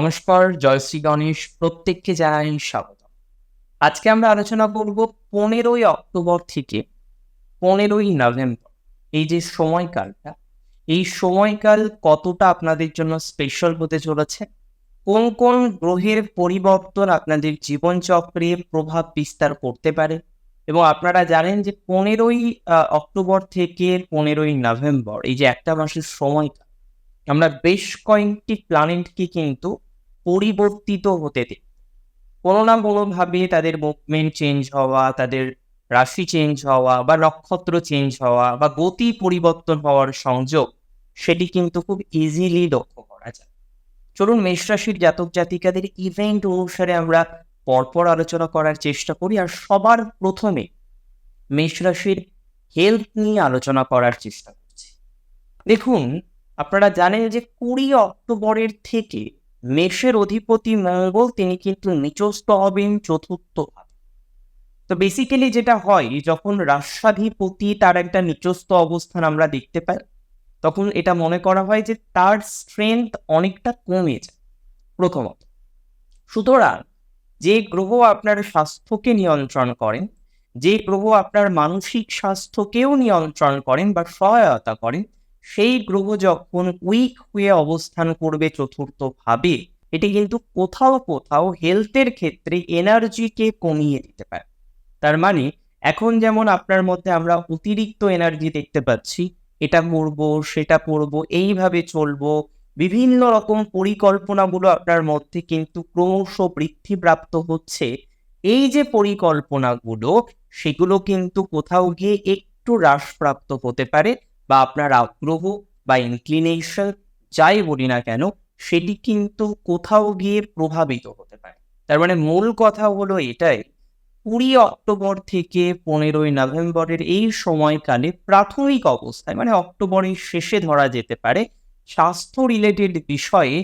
নমস্কার জয়শ্রী গণেশ, প্রত্যেককে জানাই স্বাগত। আজকে আমরা আলোচনা করব পনেরোই অক্টোবর থেকে পনেরোই নভেম্বর, এই যে সময়কালটা, এই সময়কাল কতটা আপনাদের জন্য স্পেশাল হতে চলেছে? কোন কোন গ্রহের পরিবর্তন আপনাদের জীবনচক্রে প্রভাব বিস্তার করতে পারে? এবং আপনারা জানেন যে পনেরোই অক্টোবর থেকে পনেরোই নভেম্বর, এই যে একটা মাসের সময়কাল, আমরা বেশ কয়েকটি প্ল্যানেটকে কিন্তু পরিবর্তিত হতে দিই কোনো না কোনোভাবে তাদের মুভমেন্ট চেঞ্জ হওয়া, তাদের রাশি চেঞ্জ হওয়া বা নক্ষত্র চেঞ্জ হওয়া বা গতি পরিবর্তন হওয়ার সংযোগ, সেটি কিন্তু খুব ইজিলি লক্ষ্য করা যায়। চলুন মেষ রাশির জাতক জাতিকাদের ইভেন্ট অনুসারে আমরা পরপর আলোচনা করার চেষ্টা করি আর সবার প্রথমে মেষ রাশির হেলথ নিয়ে আলোচনা করার চেষ্টা করছি। দেখুন, আপনারা জানেন যে কুড়ি অক্টোবরের থেকে মেষের অধিপতি মঙ্গল, তিনি কিন্তু নিচস্থ হবেন চতুর্থ তো বেসিক্যালি যেটা হয় যখন রাষ্ট্রাধিপতি তার একটা নিচস্থ অবস্থান আমরা দেখতে পাই, তখন এটা মনে করা হয় যে তার স্ট্রেংথ অনেকটা কমে যায়, প্রথমত। সুতরাং যে গ্রহ আপনার স্বাস্থ্যকে নিয়ন্ত্রণ করেন, যে গ্রহ আপনার মানসিক স্বাস্থ্যকেও নিয়ন্ত্রণ করেন বা সহায়তা করেন সেই গ্রহ যখন উইক হয়ে অবস্থান করবে চতুর্থ ভাবে এটি কিন্তু কোথাও কোথাও হেলথের ক্ষেত্রে এনার্জিকে কমিয়ে দিতে পারে। তার মানে এখন যেমন আপনার মধ্যে আমরা অতিরিক্ত এনার্জি দেখতে পাচ্ছি, এটা করব সেটা করব এইভাবে চলবো, বিভিন্ন রকম পরিকল্পনাগুলো আপনার মধ্যে কিন্তু ক্রমশ বৃদ্ধিপ্রাপ্ত হচ্ছে। এই যে পরিকল্পনাগুলো, সেগুলো কিন্তু কোথাও গিয়ে একটু হ্রাসপ্রাপ্ত হতে পারে। বা আপনার আগ্রহ বা ইনক্লিনেশন যাই বলি না কেন, সেটি কিন্তু কোথাও গিয়ে প্রভাবিত হতে পারে। তার মানে মূল কথা হলো এটাই, কুড়ি অক্টোবর থেকে পনেরোই নভেম্বরের এই সময়কালে প্রাথমিক অবস্থায় মানে অক্টোবরের শেষে ধরা যেতে পারে, স্বাস্থ্য রিলেটেড বিষয়ে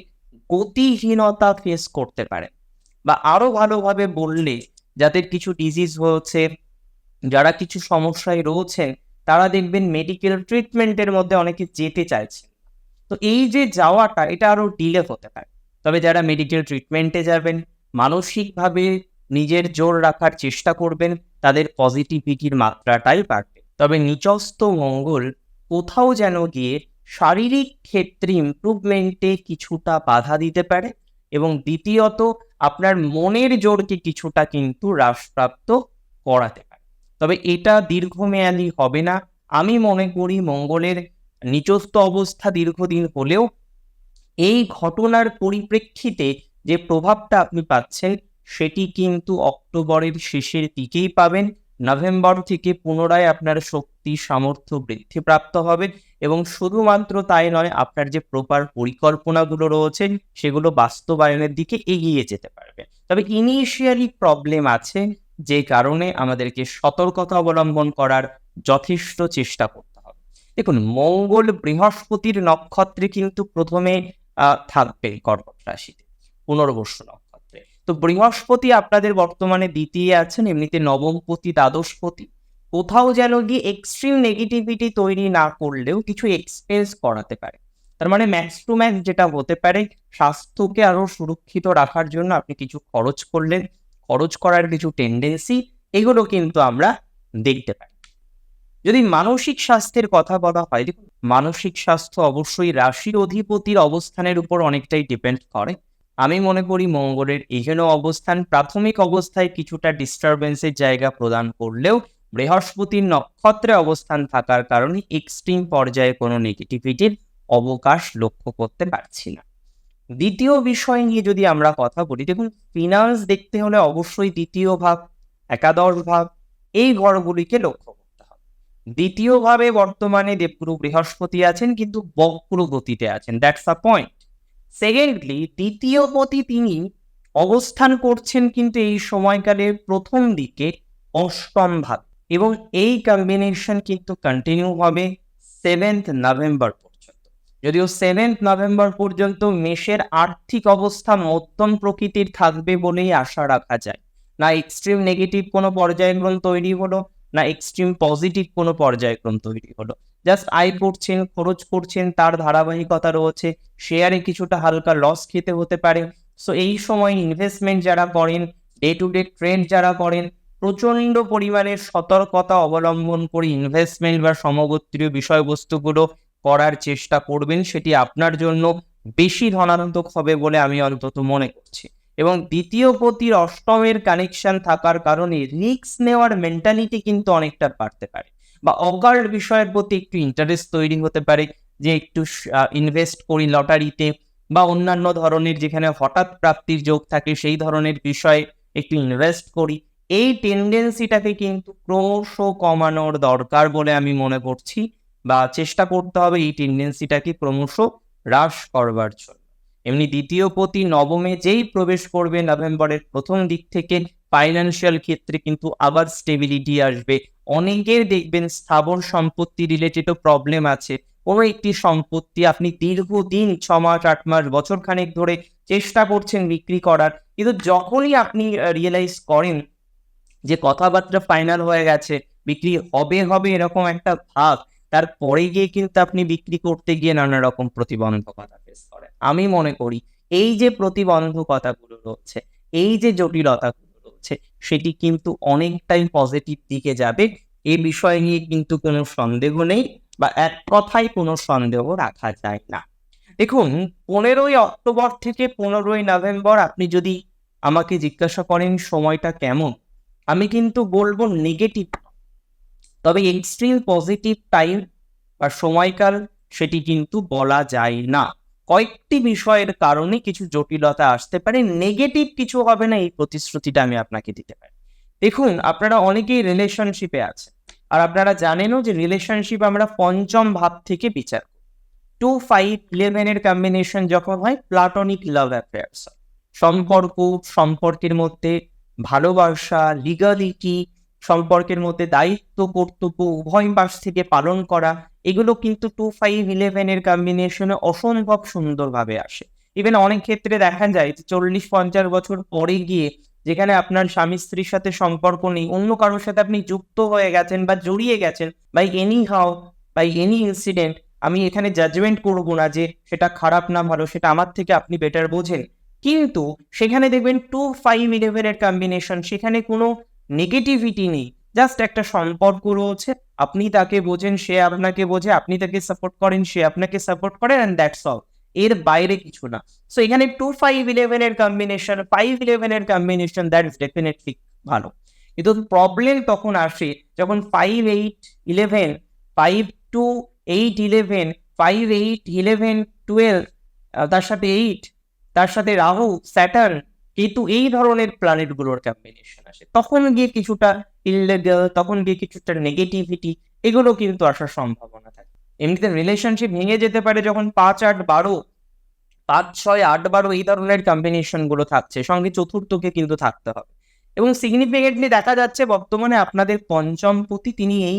গতিহীনতা ফেস করতে পারে। বা আরও ভালোভাবে বললে, যাদের কিছু ডিজিজ হয়েছে, যারা কিছু সমস্যায় রয়েছেন তারা দেখবেন মেডিকেল ট্রিটমেন্টের মধ্যে অনেকে যেতে চাইছে। তো এই যে যাওয়াটা, এটা আরও ডিলে হতে পারে। তবে যারা মেডিকেল ট্রিটমেন্টে যাবেন, মানসিকভাবে নিজের জোর রাখার চেষ্টা করবেন, তাদের পজিটিভিটির মাত্রাটাই বাড়বে। তবে নিচস্থ মঙ্গল কোথাও যেন গিয়ে শারীরিক ক্ষেত্রে ইম্প্রুভমেন্টে কিছুটা বাধা দিতে পারে এবং দ্বিতীয়ত, আপনার মনের জোরকে কিছুটা কিন্তু হ্রাসপ্রাপ্ত করাতে তবে এটা দীর্ঘমেয়াদী হবে না। আমি মনে করি মঙ্গলের নিচস্থ অবস্থা দীর্ঘদিন হলেও এই ঘটনার পরিপ্রেক্ষিতে যে প্রভাবটা আপনি পাচ্ছেন, সেটি কিন্তু অক্টোবরের শেষের দিকেই পাবেন। নভেম্বর থেকে পুনরায় আপনার শক্তি, সামর্থ্য বৃদ্ধিপ্রাপ্ত হবে এবং শুধুমাত্র তাই নয়, আপনার যে প্রপার পরিকল্পনাগুলো রয়েছে, সেগুলো বাস্তবায়নের দিকে এগিয়ে যেতে পারবে। তবে ইনিশিয়ালি প্রবলেম আছে যে কারণে আমাদেরকে সতর্কতা অবলম্বন করার যথেষ্ট চেষ্টা করতে হবে। দেখুন, মঙ্গল বৃহস্পতির নক্ষত্রে কিন্তু প্রথমে থাকবে কর্কট রাশিতে, পুনর্বসু নক্ষত্রে। তো বৃহস্পতি আপনাদের বর্তমানে দ্বিতীয় আছেন, এমনিতে নবমপতি, দ্বাদশপতি। কোথাও যেন গিয়ে এক্সট্রিম নেগেটিভিটি তৈরি না করলেও কিছু এক্সপেন্স করাতে পারে। তার মানে ম্যাক্স টু ম্যাক্স যেটা হতে পারে, স্বাস্থ্যকে আরও সুরক্ষিত রাখার জন্য আপনি কিছু খরচ করলেন খরচ করার কিছু টেন্ডেন্সি এগুলো কিন্তু আমরা দেখতে পাই। যদি মানসিক স্বাস্থ্যের কথা বলা হয়, দেখুন, মানসিক স্বাস্থ্য অবশ্যই রাশির অধিপতির অবস্থানের উপর অনেকটাই ডিপেন্ড করে। আমি মনে করি মঙ্গলের এহেন অবস্থান প্রাথমিক অবস্থায় কিছুটা ডিস্টারবেন্সের জায়গা প্রদান করলেও বৃহস্পতির নক্ষত্রে অবস্থান থাকার কারণে এক্সট্রিম পর্যায়ে কোনো নেগেটিভিটির অবকাশ লক্ষ্য করতে পারছি না। দ্বিতীয় বিষয় নিয়ে যদি আমরা কথা বলি, দেখুন ফিনান্স দেখতে হলে অবশ্যই দ্বিতীয় ভাব একাদশ ভাব এই ঘরগুলিকে লক্ষ্য করতে হবে। দ্বিতীয় ভাবে বর্তমানে দেবগুরু বৃহস্পতি আছেন, কিন্তু বক্র গতিতে আছেন। দ্যাটস দ্য পয়েন্ট সেকেন্ডলি দ্বিতীয় পতি তিনি অবস্থান করছেন কিন্তু এই সময়কালে প্রথম দিকে অষ্টম ভাব এবং এই কম্বিনেশন কিন্তু কন্টিনিউ হবে সেভেন্থ নভেম্বর যদিও সেভেন্থ নভেম্বর পর্যন্ত মেষের আর্থিক অবস্থা মধ্যম প্রকৃতির থাকবে বলেই আশা রাখা যায়। না এক্সট্রিম নেগেটিভ কোনো পর্যায়ক্রম তৈরি হলো, না এক্সট্রিম পজিটিভ কোনো পর্যায়ক্রম তৈরি হলো। জাস্ট আয় করছেন, খরচ করছেন, তার ধারাবাহিকতা রয়েছে শেয়ারে কিছুটা হালকা লস খেতে হতে পারে। সো এই সময় ইনভেস্টমেন্ট যারা করেন ডে টু ডে ট্রেড যারা করেন প্রচণ্ড পরিমাণে সতর্কতা অবলম্বন করে ইনভেস্টমেন্ট বা সমগোত্রীয় বিষয়বস্তুগুলো করার চেষ্টা করবেন সেটি আপনার জন্য বেশি ধনাত্মক হবে বলে আমি অন্তত মনে করছি। এবং দ্বিতীয় পতির অষ্টমের কানেকশন থাকার কারণে রিস্ক নেওয়ার মেন্টালিটি কিন্তু অনেকটা বাড়তে পারে বা অকার বিষয়ের প্রতি একটু ইন্টারেস্ট তৈরি হতে পারে যে একটু ইনভেস্ট করি লটারিতে বা অন্যান্য ধরনের যেখানে হঠাৎ প্রাপ্তির যোগ থাকে সেই ধরনের বিষয়ে একটু ইনভেস্ট করি। এই টেন্ডেন্সিটাকে কিন্তু ক্রমশ কমানোর দরকার বলে আমি মনে করছি। বা চেষ্টা করতে হবে এই টেন্ডেন্সিটাকে ক্রমশ হ্রাস করবার জন্য। এমনি দ্বিতীয় পতি নবমে যেই প্রবেশ করবে নভেম্বরের প্রথম দিক থেকে ফাইন্যান্সিয়াল ক্ষেত্রে কিন্তু আবার স্টেবিলিটি আসবে। অনেকের দেখবেন স্থাবর সম্পত্তি রিলেটেডও প্রবলেম আছে। কোনো একটি সম্পত্তি আপনি দীর্ঘদিন ছ মাস, আট মাস, বছর খানেক ধরে চেষ্টা করছেন বিক্রি করার, কিন্তু যখনই আপনি রিয়েলাইজ করেন যে কথাবার্তা ফাইনাল হয়ে গেছে, বিক্রি হবে হবে এরকম একটা ভাব তারপরে গিয়ে কিন্তু আপনি বিক্রি করতে গিয়ে নানা রকম প্রতিবন্ধকতা ফেস করেন। আমি মনে করি এই যে প্রতিবন্ধকতাগুলো রয়েছে, এই যে জটিলতাগুলো রয়েছে, সেটি কিন্তু অনেকটাই পজিটিভ দিকে যাবে। এ বিষয় নিয়ে কিন্তু কোনো সন্দেহ নেই বা এক কথায় কোনো সন্দেহ রাখা যায় না। দেখুন, পনেরোই অক্টোবর থেকে পনেরোই নভেম্বর আপনি যদি আমাকে জিজ্ঞাসা করেন সময়টা কেমন, আমি কিন্তু বলব নেগেটিভ তবে এক্সট্রিম পজিটিভ টাইম বা সময়কাল সেটি কিন্তু বলা যায় না। কয়েকটি বিষয়ের কারণে কিছু জটিলতা আসতে পারে নেগেটিভ কিছু হবে না, এই প্রতিশ্রুতিটা আমি আপনাকে দিতে পারি। দেখুন, আপনারা অনেকেই রিলেশনশিপে আছে আর আপনারা জানেনও যে রিলেশনশিপ আমরা পঞ্চম ভাব থেকে বিচার টু ফাইভ ইলেভেনের কম্বিনেশন যখন হয় প্লাটনিক লাভ অ্যাফেয়ার্স সম্পর্ক, সম্পর্কের মধ্যে ভালোবাসা লিগালিটি সম্পর্কের মধ্যে দায়িত্ব, কর্তব্য উভয় পাশ থেকে পালন করা, এগুলো কিন্তু টু ফাইভ ইলেভেনের কম্বিনেশনে অসম্ভব সুন্দরভাবে আসে। ইভেন অনেক ক্ষেত্রে দেখা যায় যে চল্লিশ পঞ্চাশ বছর পরে গিয়ে যেখানে আপনার স্বামী স্ত্রীর সাথে সম্পর্ক নেই, অন্য কারোর সাথে আপনি যুক্ত হয়ে গেছেন বা জড়িয়ে গেছেন by any how by any incident আমি এখানে জাজমেন্ট করব না যে সেটা খারাপ না ভালো, সেটা আমার থেকে আপনি বেটার বোঝেন। কিন্তু সেখানে দেখবেন টু ফাইভ ইলেভেনের কম্বিনেশন সেখানে কোনো নেগেটিভিটি নেই। জাস্ট একটা সম্পর্ক রয়েছে, আপনি তাকে বোঝেন, সে আপনাকে বোঝে, আপনি তাকে সাপোর্ট করেন, সে আপনাকে সাপোর্ট করেন অ্যান্ড দ্যাটস অল এর বাইরে কিছু না। সো এখানে টু ফাইভ ইলেভেনের কম্বিনেশন ফাইভ ইলেভেনের কম্বিনেশন দ্যাট ইস ডেফিনেটলি ভালো। কিন্তু প্রবলেম তখন আসে, যখন five eight eleven five two eight eleven five eight eleven twelve তার সাথে এইট তার সাথে রাহু স্যাটার্ন কেতু এই ধরনের প্ল্যানেটগুলোর কম্বিনেশন আসে। তখন গিয়ে কিছুটা ইললেগাল তখন গিয়ে কিছুটা নেগেটিভিটি এগুলো কিন্তু আসার সম্ভাবনা থাকে। এমনিতে রিলেশনশিপ ভেঙে যেতে পারে যখন পাঁচ আট বারো, পাঁচ ছয় আট বারো এই ধরনের কম্বিনেশনগুলো থাকছে। সঙ্গে চতুর্থকে কিন্তু থাকতে হবে। এবং সিগনিফিকেন্টলি দেখা যাচ্ছে বর্তমানে আপনাদের পঞ্চম পতি তিনি এই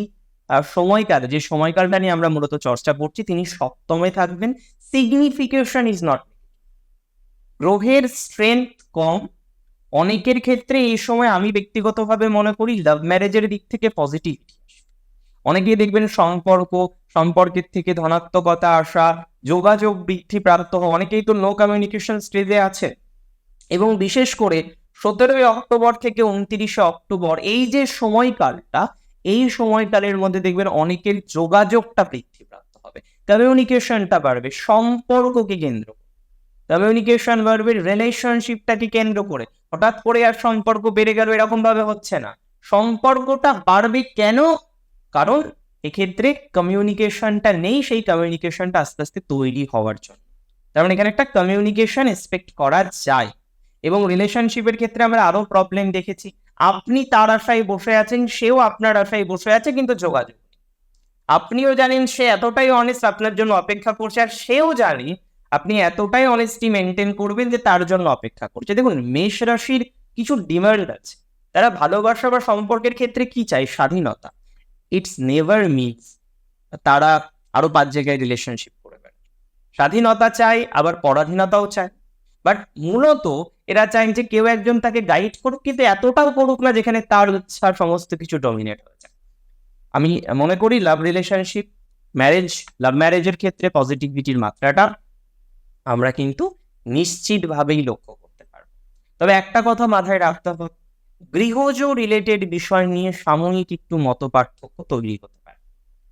সময়কাল, যে সময়কালটা নিয়ে আমরা মূলত চর্চা করছি, তিনি সপ্তমে থাকবেন। সিগনিফিকেশন ইজ নট গ্রহের স্ট্রেংথ কম। অনেকের ক্ষেত্রে এই সময় আমি ব্যক্তিগতভাবে মনে করি লাভ ম্যারেজের দিক থেকে পজিটিভ অনেকেই দেখবেন সম্পর্ক, সম্পর্কের থেকে ধনাত্মকতা আসা যোগাযোগ বৃদ্ধি প্রাপ্ত। হওয়া অনেকেই তো নো কমিউনিকেশন স্টেজে আছে। এবং বিশেষ করে সতেরোই অক্টোবর থেকে উনত্রিশে অক্টোবর, এই যে সময়কালটা, এই সময়কালের মধ্যে দেখবেন অনেকের যোগাযোগটা বৃদ্ধি প্রাপ্ত হবে। কমিউনিকেশনটা বাড়বে। সম্পর্ককে কেন্দ্র কমিউনিকেশন বাড়বে রিলেশনশিপটাকে কেন্দ্র করে? হঠাৎ করে আর সম্পর্ক বেড়ে গেল এরকম ভাবে হচ্ছে না। সম্পর্কটা বাড়বে কেন? কারণ এক্ষেত্রে কমিউনিকেশনটা নেই, সেই কমিউনিকেশনটা আস্তে আস্তে তৈরি হওয়ার জন্য। তার মানে এখানে একটা কমিউনিকেশন এক্সপেক্ট করা যায়। এবং রিলেশনশিপের ক্ষেত্রে আমরা আরও প্রবলেম দেখেছি। আপনি তার আশায় বসে আছেন, সেও আপনার আশায় বসে আছে, কিন্তু যোগাযোগ আপনিও জানেন সে এতটাই অনেস্ট আপনার জন্য অপেক্ষা করছে, আর সেও জানে আপনি এতটাই অনেস্টি মেনটেন করবেন যে তার জন্য অপেক্ষা করছে। দেখুন, মেষ রাশির কিছু ডিমান্ড আছে। তারা ভালোবাসা বা সম্পর্কের ক্ষেত্রে কি চাই স্বাধীনতা। ইটস নেভার মিনস তারা আরও পাঁচ জায়গায় রিলেশনশিপ করবে স্বাধীনতা চাই আবার পরাধীনতাও চায়। বাট মূলত এরা চায় যে কেউ একজন তাকে গাইড করুক, কিন্তু এতটাও করুক না যেখানে তার উৎসাহ সমস্ত কিছু ডমিনেট হয়ে যায়। আমি মনে করি লাভ রিলেশনশিপ ম্যারেজ লাভ ম্যারেজের ক্ষেত্রে পজিটিভিটির মাত্রাটা আমরা কিন্তু নিশ্চিতভাবেই লক্ষ্য করব তবে একটা কথা মাথায় রাখতে হবে, গৃহজ রিলেটেড বিষয় নিয়ে সাময়িক একটু মত পার্থক্য তৈরি হতে পারে।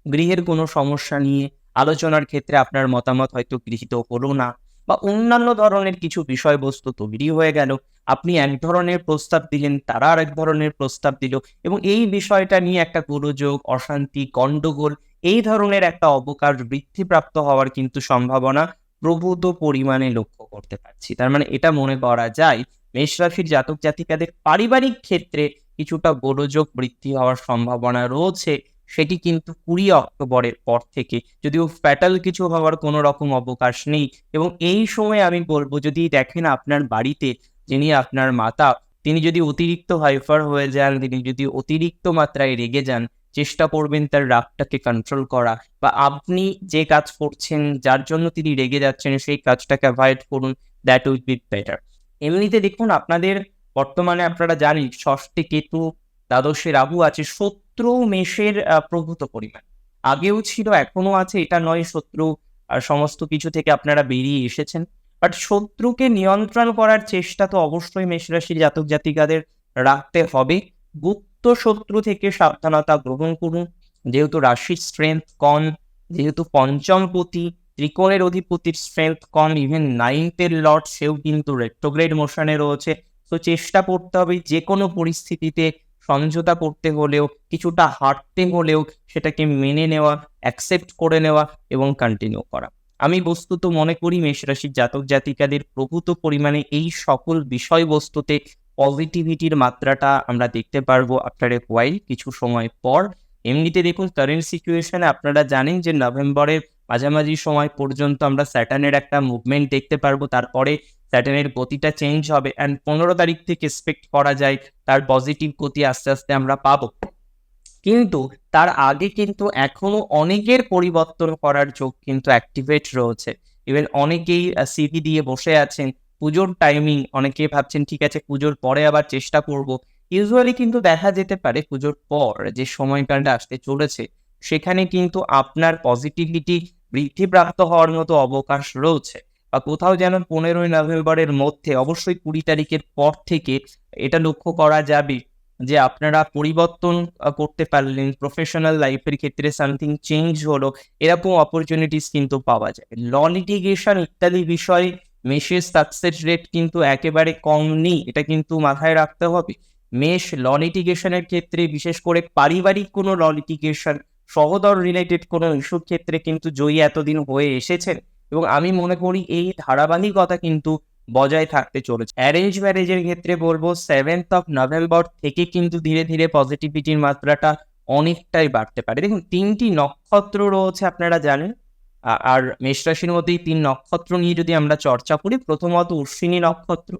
গৃহের কোনো সমস্যা নিয়ে আলোচনার ক্ষেত্রে আপনার মতামত হয়তো গৃহীত হলো না বা অন্যান্য ধরনের কিছু বিষয়বস্তু তৈরি হয়ে গেল, আপনি এক ধরনের প্রস্তাব দিলেন, তারা আর এক ধরনের প্রস্তাব দিল এবং এই বিষয়টা নিয়ে একটা গোলযোগ, অশান্তি গন্ডগোল এই ধরনের একটা অবকাশ বৃদ্ধিপ্রাপ্ত হওয়ার কিন্তু সম্ভাবনা প্রভূত পরিমাণে লক্ষ্য করতে পারছি। তার মানে এটা মনে করা যায়, মেষ রাশির জাতক জাতিকাদের পারিবারিক ক্ষেত্রে কিছুটা গোলযোগ বৃদ্ধি হওয়ার সম্ভাবনা রয়েছে, সেটি কিন্তু কুড়ি অক্টোবরের পর থেকে। যদিও ফ্যাটাল কিছু হওয়ার কোনো রকম অবকাশ নেই এবং এই সময় আমি বলব, যদি দেখেন আপনার বাড়িতে যিনি আপনার মাতা, তিনি যদি অতিরিক্ত হাইফার হয়ে যান, তিনি যদি অতিরিক্ত মাত্রায় রেগে যান চেষ্টা করবেন তার রাগটাকে কন্ট্রোল করা বা আপনি যে কাজ করছেন, যার জন্য তিনি রেগে যাচ্ছেন, সেই কাজটাকে অ্যাভয়েড করুন দ্যাট উইল বি বেটার এমনিতে দেখুন, আপনাদের বর্তমানে আপনারা জানেন, ষষ্ঠী কেতু, দ্বাদশে রাহু আছে, শত্রু মেষের প্রভূত পরিমাণ আগেও ছিল এখনও আছে, এটা নয় শত্রু সমস্ত কিছু থেকে আপনারা বেরিয়ে এসেছেন। বাট শত্রুকে নিয়ন্ত্রণ করার চেষ্টা তো অবশ্যই মেষ রাশির জাতক জাতিকাদের রাখতে হবে। গুপ্ত শত্রু থেকে সাবধানতা গ্রহণ করুন। যেহেতু রাশির স্ট্রেংথ কম, যেহেতু পঞ্চমপতি ত্রিকোণের অধিপতির স্ট্রেংথ কম ইভেন নাইনথের লর্ড সেও কিন্তু রেট্রোগ্রেড মোশনে রয়েছে। তো চেষ্টা করতে হবে যে কোনো পরিস্থিতিতে সমঝোতা করতে হলেও, কিছুটা হাঁটতে হলেও সেটাকে মেনে নেওয়া অ্যাকসেপ্ট করে নেওয়া এবং কন্টিনিউ করা। আমি বস্তুত মনে করি মেষ রাশির জাতক জাতিকাদের প্রভূত পরিমাণে এই সকল বিষয়বস্তুতে পজিটিভিটির মাত্রাটা আমরা দেখতে পারব আফটার এ ওয়াইল কিছু সময় পর। এমনিতে দেখুন কারেন্ট সিচুয়েশনে আপনারা জানেন যে নভেম্বরের মাঝামাঝি সময় পর্যন্ত আমরা স্যাটার্নের একটা মুভমেন্ট দেখতে পারব, তারপরে স্যাটার্নের গতিটা চেঞ্জ হবে অ্যান্ড পনেরো তারিখ থেকে এক্সপেক্ট করা যায়, তার পজিটিভ গতি আস্তে আস্তে আমরা পাবো। কিন্তু তার আগে কিন্তু এখনও অনেকের পরিবর্তন করার যোগ কিন্তু অ্যাক্টিভেট রয়েছে। ইভেন অনেকেই সিভি দিয়ে বসে আছেন পুজোর টাইমিং অনেকে ভাবছেন, ঠিক আছে, পুজোর পরে আবার চেষ্টা করব। ইউজুয়ালি কিন্তু দেখা যেতে পারে, পুজোর পর যে সময়কালটা আসতে চলেছে, সেখানে কিন্তু আপনার পজিটিভিটি বৃদ্ধিপ্রাপ্ত হওয়ার মতো অবকাশ রয়েছে। বা কোথাও যেন পনেরোই নভেম্বরের মধ্যে, অবশ্যই কুড়ি তারিখের পর থেকে এটা লক্ষ্য করা যাবে যে আপনারা পরিবর্তন করতে পারলেন প্রফেশনাল লাইফের ক্ষেত্রে সামথিং চেঞ্জ হলো, এরকম অপরচুনিটিস কিন্তু পাওয়া যায়। ল লিটিগেশন ইত্যাদি বিষয়ে মেষের সাকসেস রেট কিন্তু একেবারে কম নেই, এটা কিন্তু মাথায় রাখতে হবে। মেষ ল লিটিগেশনের ক্ষেত্রে, বিশেষ করে পারিবারিক কোনো ল লিটিগেশন সহদর রিলেটেড কোনো ইস্যুর ক্ষেত্রে কিন্তু জয়ী এতদিন হয়ে এসেছেন এবং আমি মনে করি এই ধারাবাহিকতা কিন্তু বজায় থাকতে চলেছে। অ্যারেঞ্জ ম্যারেজের ক্ষেত্রে বলব সেভেন্থ অফ নভেম্বর থেকে কিন্তু ধীরে ধীরে পজিটিভিটির মাত্রাটা অনেকটাই বাড়তে পারে। দেখুন, তিনটি নক্ষত্র রয়েছে, আপনারা জানেন। আর মেষ রাশির মধ্যেই তিন নক্ষত্র নিয়ে যদি আমরা চর্চা করি, প্রথমত অশ্বিনী নক্ষত্র,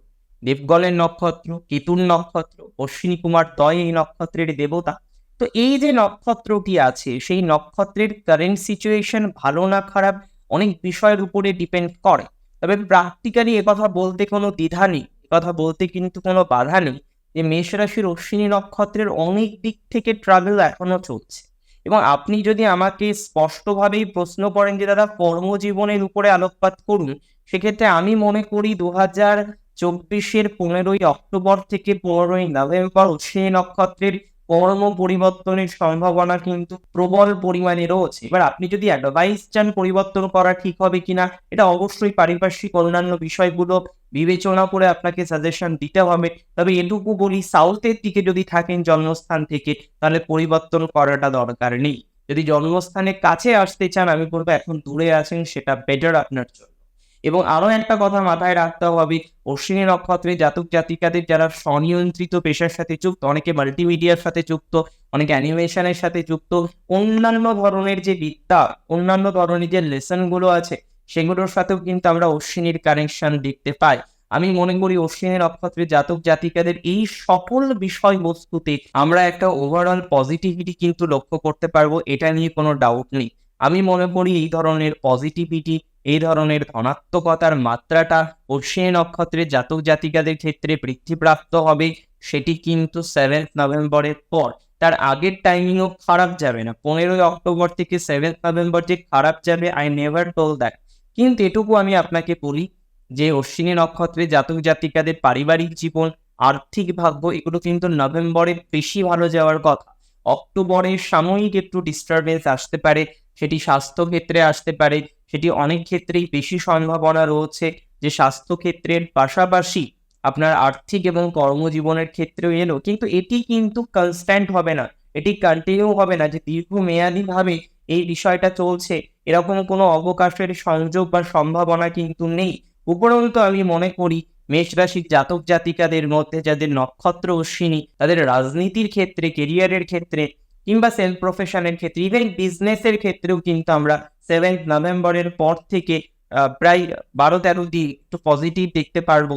দেবগলের নক্ষত্র, কেতুর নক্ষত্র, অশ্বিনী কুমার তয় এই নক্ষত্রের দেবতা। তো এই যে নক্ষত্রটি আছে, সেই নক্ষত্রের কারেন্ট সিচুয়েশন ভালো না খারাপ অনেক বিষয়ের উপরে ডিপেন্ড করে। তবে প্র্যাকটিক্যালি কথা বলতে কোনো দ্বিধা নেই কথা বলতে কিন্তু কোনো বাধা নেই যে মেষ রাশির অশ্বিনী নক্ষত্রের অনেক দিক থেকে ট্রাভেল এখনও চলছে। এবং আপনি যদি আমাকে স্পষ্টভাবেই প্রশ্ন করেন যে, দাদা, কর্মজীবনের উপরে আলোকপাত করুন, সেক্ষেত্রে আমি মনে করি দু হাজার চব্বিশের পনেরোই অক্টোবর থেকে পনেরোই নভেম্বর অশ্বিনী নক্ষত্রের কর্ম পরিবর্তনের সম্ভাবনা কিন্তু প্রবল পরিমাণে রয়েছে। এবার আপনি যদি অ্যাডভাইস চান পরিবর্তন করা ঠিক হবে কিনা, এটা অবশ্যই পারিপার্শ্বিক অন্যান্য বিষয়গুলো বিবেচনা করে আপনাকে সাজেশন দিতে হবে। তবে এটুকু বলি সাউথের দিকে যদি থাকেন জন্মস্থান থেকে, তাহলে পরিবর্তন করাটা দরকার নেই। যদি জন্মস্থানের কাছে আসতে চান, আমি বলব এখন দূরে আছেন, সেটা বেটার আপনার জন্য। এবং আরও একটা কথা মাথায় রাখতে হবে, অশ্বিনী নক্ষত্রে জাতক জাতিকাদের যারা স্বনিয়ন্ত্রিত পেশার সাথে যুক্ত, অনেকে মাল্টিমিডিয়ার সাথে যুক্ত, অনেকে অ্যানিমেশনের সাথে যুক্ত, অন্যান্য ধরনের যে বিদ্যা, অন্যান্য ধরনের যে লেসনগুলো আছে, সেগুলোর সাথেও কিন্তু আমরা অশ্বিনীর কানেকশন দেখতে পাই। আমি মনে করি অশ্বিনী নক্ষত্রের জাতক জাতিকাদের এই সকল বিষয়বস্তুতে আমরা একটা ওভারঅল পজিটিভিটি কিন্তু লক্ষ্য করতে পারব, এটা নিয়ে কোনো ডাউট নেই। আমি মনে করি এই ধরনের পজিটিভিটি এই ধরনের ধনাত্মকতার মাত্রাটা অশ্বিনী নক্ষত্রের জাতক জাতিকাদের ক্ষেত্রে বৃদ্ধিপ্রাপ্ত হবে, সেটি কিন্তু সেভেন্থ নভেম্বরের পর। তার আগের টাইমিংও খারাপ যাবে না। পনেরোই অক্টোবর থেকে সেভেন্থ নভেম্বর যে খারাপ যাবে আই নেভার টোল দ্যাট কিন্তু এটুকু আমি আপনাকে বলি যে, অশ্বিনী নক্ষত্রে জাতক জাতিকাদের পারিবারিক জীবন, আর্থিক ভাগ্য, এগুলো কিন্তু নভেম্বরে বেশি ভালো যাওয়ার কথা। অক্টোবরে সাময়িক একটু ডিস্টারবেন্স আসতে পারে, সেটি স্বাস্থ্য ক্ষেত্রে আসতে পারে সেটি অনেক ক্ষেত্রেই বেশি সম্ভাবনা রয়েছে যে স্বাস্থ্য ক্ষেত্রের পাশাপাশি আপনার আর্থিক এবং কর্মজীবনের ক্ষেত্রেও এলো। কিন্তু এটি কিন্তু কনস্ট্যান্ট হবে না। এটি কন্টিনিউ হবে না যে দীর্ঘমেয়াদীভাবে এই বিষয়টা চলছে। এরকম কোনো অবকাশের সংযোগ বা সম্ভাবনা কিন্তু নেই। উপরন্তু আমি মনে করি মেষ রাশির জাতক জাতিকাদের মধ্যে যাদের নক্ষত্র অশ্বিনী তাদের রাজনীতির ক্ষেত্রে কেরিয়ারের ক্ষেত্রে কিংবা সেলফ প্রফেশনের ক্ষেত্রে ইভেন বিজনেসের ক্ষেত্রেও কিন্তু আমরা সেভেন্থ নভেম্বরের পর থেকে প্রায় বারো তেরো দিন একটু পজিটিভ দেখতে পারব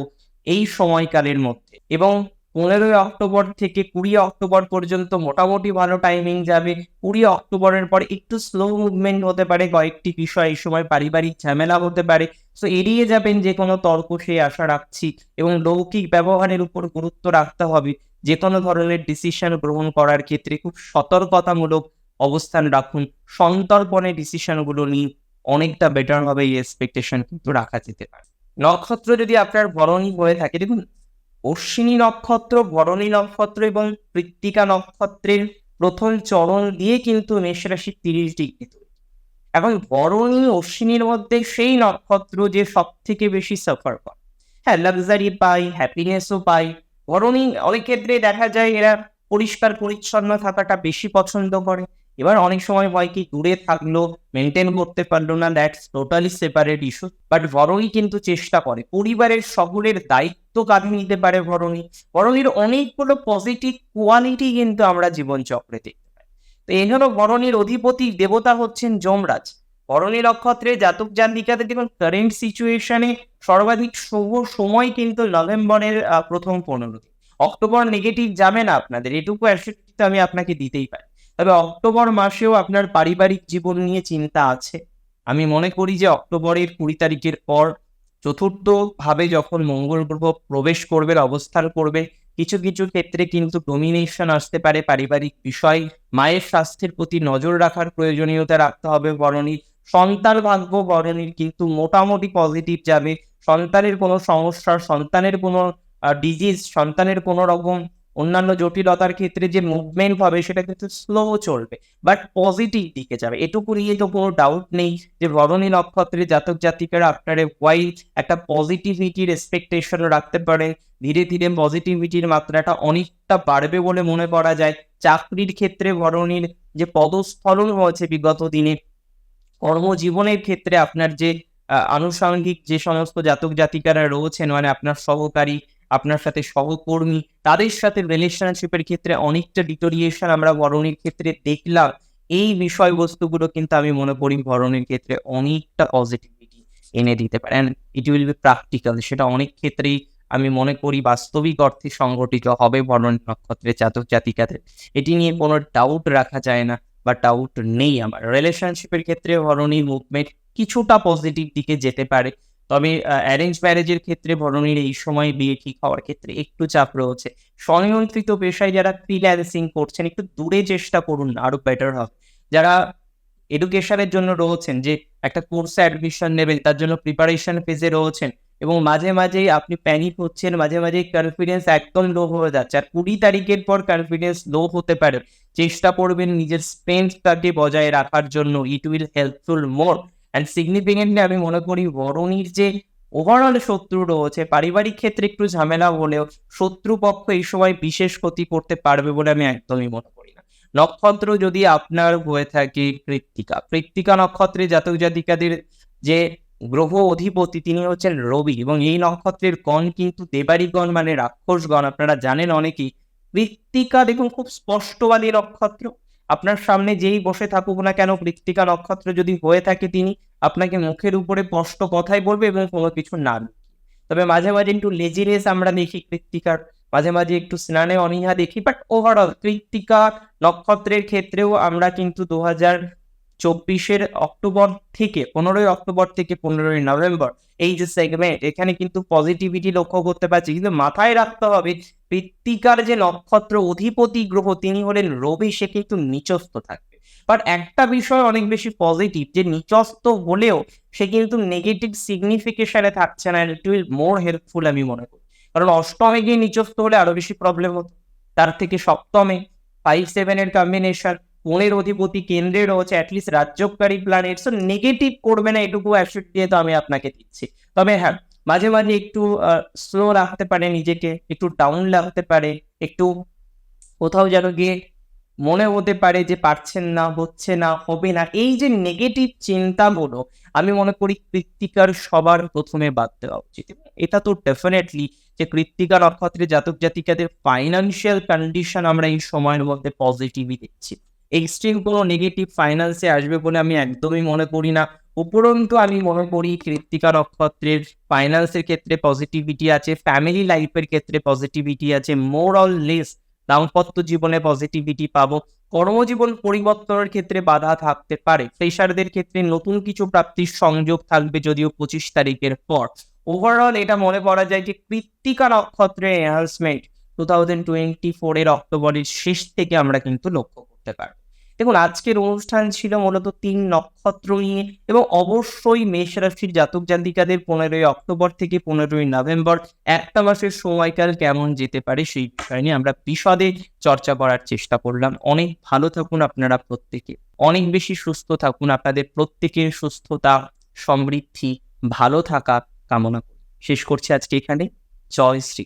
এই সময়কালের মধ্যে। এবং পনেরোই অক্টোবর থেকে কুড়ি অক্টোবর পর্যন্ত মোটামুটি ভালো টাইমিং যাবে। কুড়ি অক্টোবরের পর একটু স্লো মুভমেন্ট হতে পারে, কয়েকটি বিষয় এই সময় পারিবারিক ঝামেলা হতে পারে। সো এড়িয়ে যাবেন যে কোনো তর্ক সেই আশা রাখছি এবং লৌকিক ব্যবহারের উপর গুরুত্ব রাখতে হবে। যে কোনো ধরনের ডিসিশন গ্রহণ করার ক্ষেত্রে খুব সতর্কতামূলক অবস্থান রাখুন। সন্তর্পণে ডিসিশনগুলো নিয়ে অনেকটা বেটার হবে এই এক্সপেকটেশন কিন্তু রাখা যেতে পারে। নক্ষত্র যদি আপনার বরণী হয়ে থাকে, দেখুন, অশ্বিনী নক্ষত্র ভরণী নক্ষত্র এবং কৃত্তিকা নক্ষত্রের প্রথম চরণ দিয়ে কিন্তু মেষ রাশি তিরিশ ডিগ্রি এখন ভরণী অশ্বিনীর মধ্যে সেই নক্ষত্র যে সব থেকে বেশি সাফার করে। হ্যাঁ লাক্সারি পাই হ্যাপিনেসও পাই ভরণী অনেক ক্ষেত্রে দেখা যায় এরা পরিষ্কার পরিচ্ছন্ন থাকাটা বেশি পছন্দ করে। এবার অনেক সময় হয় কি, দূরে থাকল মেনটেন করতে পারল না that's totally separate issue but Bharani কিন্তু চেষ্টা করে। পরিবারের সকলের দায়িত্ব কাঁধে নিতে পারে ভরণী ভরণীর অনেকগুলো পজিটিভ কোয়ালিটি কিন্তু আমরা জীবনচক্রে দেখতে পাই। তো এই হলো ভরণীর অধিপতি, দেবতা হচ্ছেন যমরাজ। ভরণী নক্ষত্রে জাতক জাতিকাদের দেখুন কারেন্ট সিচুয়েশনে সর্বাধিক শুভ সময় কিন্তু নভেম্বরের প্রথম পনেরো অক্টোবর নেগেটিভ যাবে না আপনাদের, এটুকু অ্যাসিডিটি তো আমি আপনাকে দিতেই পারি। তবে অক্টোবর মাসেও আপনার পারিবারিক জীবন নিয়ে চিন্তা আছে। আমি মনে করি যে অক্টোবরের কুড়ি তারিখের পর চতুর্থ ভাবে যখন মঙ্গল গ্রহ প্রবেশ করবে, অবস্থান করবে, কিছু কিছু ক্ষেত্রে কিন্তু ডোমিনেশন আসতে পারে পারিবারিক বিষয়। মায়ের স্বাস্থ্যের প্রতি নজর রাখার প্রয়োজনীয়তা রাখতে হবে বরণীর। সন্তান ভাগ্য বরণীর কিন্তু মোটামুটি পজিটিভ যাবে। সন্তানের কোনো সমস্যা সন্তানের কোনো ডিজিজ সন্তানের কোনো রকম অন্যান্য জটিলতার ক্ষেত্রে যে মুভমেন্ট হবে সেটা কিন্তু স্লো চলবে বাট পজিটিভ দিকে যাবে। এটুকু নিয়ে তো কোনো ডাউট নেই যে বরণী নক্ষত্রে জাতক জাতিকারা আপনারা ওয়াই একটা পজিটিভিটির এক্সপেকটেশন রাখতে পারেন ধীরে ধীরে পজিটিভিটির মাত্রাটা অনেকটা বাড়বে বলে মনে করা যায়। চাকরির ক্ষেত্রে বরণীর যে পদস্খলন হয়েছে বিগত দিনে, কর্মজীবনের ক্ষেত্রে আপনার যে আনুষঙ্গিক যে সমস্ত জাতক জাতিকারা রয়েছেন মানে আপনার সহকারী, আপনার সাথে সহকর্মী, তাদের সাথে রিলেশনশিপের ক্ষেত্রে অনেকটা ডিটোরিয়েশন আমরা বরণের ক্ষেত্রে দেখলাম। এই বিষয়বস্তুগুলো কিন্তু আমি মনে করি বরণের ক্ষেত্রে অনেকটা পজিটিভিটি এনে দিতে পারে। ইট উইল বি প্র্যাকটিক্যাল সেটা অনেক ক্ষেত্রেই আমি মনে করি বাস্তবিক অর্থে সংগঠিত হবে বরণ নক্ষত্রের জাতক জাতিকাদের। এটি নিয়ে কোনো ডাউট রাখা যায় না বা ডাউট নেই আমার। রিলেশনশিপের ক্ষেত্রে ভরণীর মুভমেন্ট কিছুটা পজিটিভ দিকে যেতে পারে। তবে অ্যারেঞ্জ ম্যারেজের ক্ষেত্রে ভরণীর এই সময় বিয়ে ঠিক হওয়ার ক্ষেত্রে একটু চাপ রয়েছে। স্বনিয়ন্ত্রিত পেশায় যারা ফ্রিল্যান্সিং করছেন, একটু দূরে চেষ্টা করুন, আরও বেটার হবে। যারা এডুকেশনের জন্য রয়েছেন, যে একটা কোর্সে অ্যাডমিশন নেবেন, তার জন্য প্রিপারেশন ফেজে রয়েছেন এবং মাঝে মাঝেই আপনি প্যানিক হচ্ছেন, মাঝে মাঝেই কনফিডেন্স একদম লো হয়ে যাচ্ছে আর কুড়ি তারিখের পর কনফিডেন্স লো হতে পারে। চেষ্টা করবেন নিজের স্ট্রেংথটাকে বজায় রাখার জন্য it will helpful more and significantly আমি মনে করি বরণীর যে ওভারঅল শত্রু রয়েছে, পারিবারিক ক্ষেত্রে একটু ঝামেলা হলেও শত্রুপক্ষ এই সময় বিশেষ ক্ষতি করতে পারবে বলে আমি একদমই মনে করি না। নক্ষত্র যদি আপনার হয়ে থাকে কৃত্তিকা কৃত্তিকা নক্ষত্রে জাতক জাতিকাদের যে গ্রহ অধিপতি তিনি হচ্ছেন রবি এবং এই নক্ষত্রের গণ কিন্তু দেবারিগণ মানে রাক্ষসগণ। আপনারা জানেন অনেকেই, কৃত্তিকা দেখুন খুব স্পষ্টবাদী নক্ষত্র। আপনার সামনে যেই বসে থাকুক না কেন কৃত্তিকা নক্ষত্র যদি হয়ে থাকে তিনি, আপনাকে মুখের উপরে স্পষ্ট কথাই বলবে এবং কোনো কিছু না তবে মাঝে মাঝে একটু লেজিনেস আমরা দেখি কৃত্তিকার মাঝে মাঝে একটু স্নানে অনীহা দেখি বাট ওভারঅল কৃত্তিকা নক্ষত্রের ক্ষেত্রেও আমরা কিন্তু দু হাজার চব্বিশের অক্টোবর থেকে, পনেরোই অক্টোবর থেকে পনেরোই নভেম্বর, এই যে সেগমেন্ট এখানে কিন্তু পজিটিভিটি লক্ষ্য করতে পারছি। কিন্তু মাথায় রাখতে হবে কৃত্তিকার যে নক্ষত্র অধিপতি গ্রহ, তিনি হলেন রবি, সে কিন্তু নিচস্থ থাকবে। বাট একটা বিষয় অনেক বেশি পজিটিভ যে নিচস্ত হলেও সে কিন্তু নেগেটিভ সিগনিফিকেশনে থাকছে না ইট উইল মোর হেল্পফুল আমি মনে করি। কারণ অষ্টমে গিয়ে নিচস্ত হলে আরও বেশি প্রবলেম হতো। তার থেকে সপ্তমে ফাইভ সেভেনের কম্বিনেশন পনেরো অধিপতি কেন্দ্রে রয়েছে অ্যাটলিস্ট রাজ্যকারী প্ল্যানেট সো নেগেটিভ করবে না এটুকু অ্যাসিড দিয়ে তো আমি আপনাকে দিচ্ছি। তবে হ্যাঁ মাঝে মাঝে একটু স্লো রাখতে পারে নিজেকে, একটু ডাউন রাখতে পারে, একটু কোথাও যেন গিয়ে মনে হতে পারে যে পারছেন না, হচ্ছে না, হবে না, এই যে নেগেটিভ চিন্তাগুলো, আমি মনে করি কৃত্তিকার সবার প্রথমে বাদ দেওয়া উচিত। এটা তো ডেফিনেটলি যে কৃত্তিকা নক্ষত্রে জাতক জাতিকাদের ফাইন্যান্সিয়াল কন্ডিশন আমরা এই সময়ের মধ্যে পজিটিভই দেখছি। এক্সট্রিম কোনো নেগেটিভ ফাইন্যান্সে আসবে বলে আমি একদমই মনে করি না। উপরন্তু আমি মনে করি কৃত্তিকা নক্ষত্রের ফাইন্যান্সের ক্ষেত্রে পজিটিভিটি আছে ফ্যামিলি লাইফের ক্ষেত্রে পজিটিভিটি আছে মোর অল লেস দাম্পত্য জীবনে পজিটিভিটি পাবো। কর্মজীবন পরিবর্তনের ক্ষেত্রে বাধা থাকতে পারে। ফ্রেশারদের ক্ষেত্রে নতুন কিছু প্রাপ্তির সংযোগ থাকবে যদিও পঁচিশ তারিখের পর। ওভারঅল এটা মনে করা যায় যে কৃত্তিকা নক্ষত্রের এনহান্সমেন্ট টু থাউজেন্ড টোয়েন্টি ফোরের অক্টোবরের শেষ থেকে আমরা কিন্তু লক্ষ্য করতে পারব। দেখুন, আজকের অনুষ্ঠান ছিল মূলত তিন নক্ষত্র নিয়ে এবং অবশ্যই মেষ রাশির জাতক জাতিকাদের পনেরোই অক্টোবর থেকে পনেরোই নভেম্বর একটা মাসের সময়কাল কেমন যেতে পারে সেই বিষয় নিয়ে আমরা বিশদে চর্চা করার চেষ্টা করলাম। অনেক ভালো থাকুন আপনারা প্রত্যেকে। অনেক বেশি সুস্থ থাকুন। আপনাদের প্রত্যেকের সুস্থতা, সমৃদ্ধি, ভালো থাকা কামনা শেষ করছি আজকে এখানে। জয় শ্রী